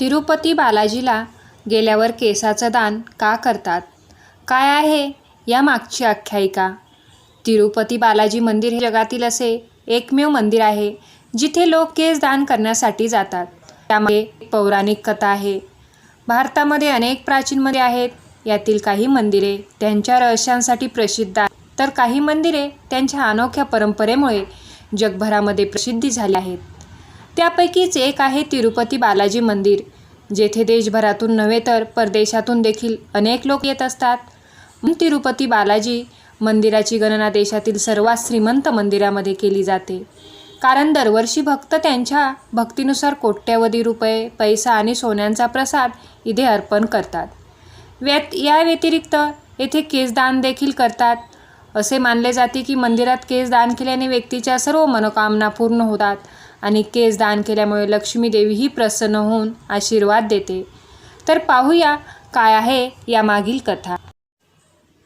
तिरुपती बालाजीला गेल्यावर केसाचं दान का करतात? काय आहे या मागची आख्यायिका? तिरुपती बालाजी मंदिर हे जगातील असे एकमेव मंदिर आहे जिथे लोक केस दान करण्यासाठी जातात. त्यामध्ये पौराणिक कथा आहे. भारतामध्ये अनेक प्राचीन मंदिरे आहेत यातील काही मंदिरे त्यांच्या रहस्यांसाठी प्रसिद्ध आहेत. तर काही मंदिरे त्यांच्या अनोख्या परंपरेमुळे जगभरामध्ये प्रसिद्धी झाली आहेत. त्यापैकीच एक आहे तिरुपती बालाजी मंदिर. जेथे देशभरातून नव्हे तर परदेशातून देखील अनेक लोक येत असतात. तिरुपती बालाजी मंदिराची गणना देशातील सर्वात श्रीमंत मंदिरामध्ये केली जाते. कारण दरवर्षी भक्त त्यांच्या भक्तीनुसार कोट्यवधी रुपये पैसा आणि सोन्यांचा प्रसाद इथे अर्पण करतात. व्यत या व्यतिरिक्त येथे केसदान देखील करतात. असे मानले जाते की मंदिरात केस दान केल्याने व्यक्तीच्या सर्व मनोकामना पूर्ण होतात. आणि केस दान केल्यामुळे लक्ष्मी देवीही प्रसन्न होऊन आशीर्वाद देते. तर पाहूया काय आहे यामागील कथा.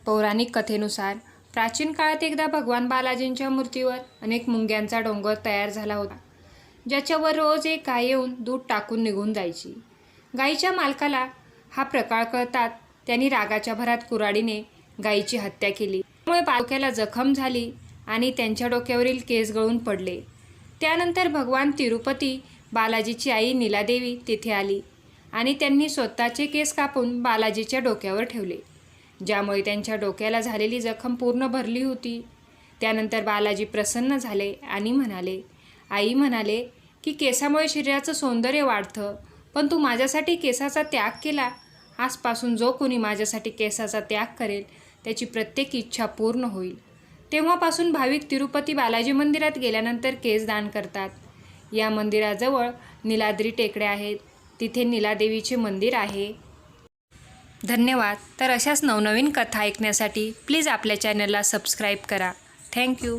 पौराणिक कथेनुसार प्राचीन काळात एकदा भगवान बालाजींच्या मूर्तीवर अनेक मुंग्यांचा डोंगर तयार झाला होता ज्याच्यावर रोज एक गाय येऊन दूध टाकून निघून जायची. गायीच्या मालकाला हा प्रकार कळतात त्यांनी रागाच्या भरात कुऱ्हाडीने गायीची हत्या केली. त्यामुळे डोक्याला जखम झाली आणि त्यांच्या डोक्यावरील केस गळून पडले. त्यानंतर भगवान तिरुपती बालाजीची आई नीलादेवी तिथे आली आणि त्यांनी स्वतःचे केस कापून बालाजीच्या डोक्यावर ठेवले ज्यामुळे त्यांच्या डोक्याला झालेली जखम पूर्ण भरली होती. त्यानंतर बालाजी प्रसन्न झाले आणि म्हणाले आई म्हणाले की केसामुळे शरीराचं सौंदर्य वाढतं पण तू माझ्यासाठी केसाचा त्याग केला. आजपासून जो कोणी माझ्यासाठी केसाचा त्याग करेल त्याची प्रत्येक इच्छा पूर्ण होईल. तेव्हापासून भाविक तिरुपती बालाजी मंदिरात गेल्यानंतर केस दान करतात. या मंदिराजवळ निलाद्री टेकड्या आहेत. तिथे निलादेवीचे मंदिर आहे. धन्यवाद. तर अशाच नवनवीन कथा ऐकण्यासाठी प्लीज आपल्या चॅनलला सबस्क्राईब करा. थँक्यू.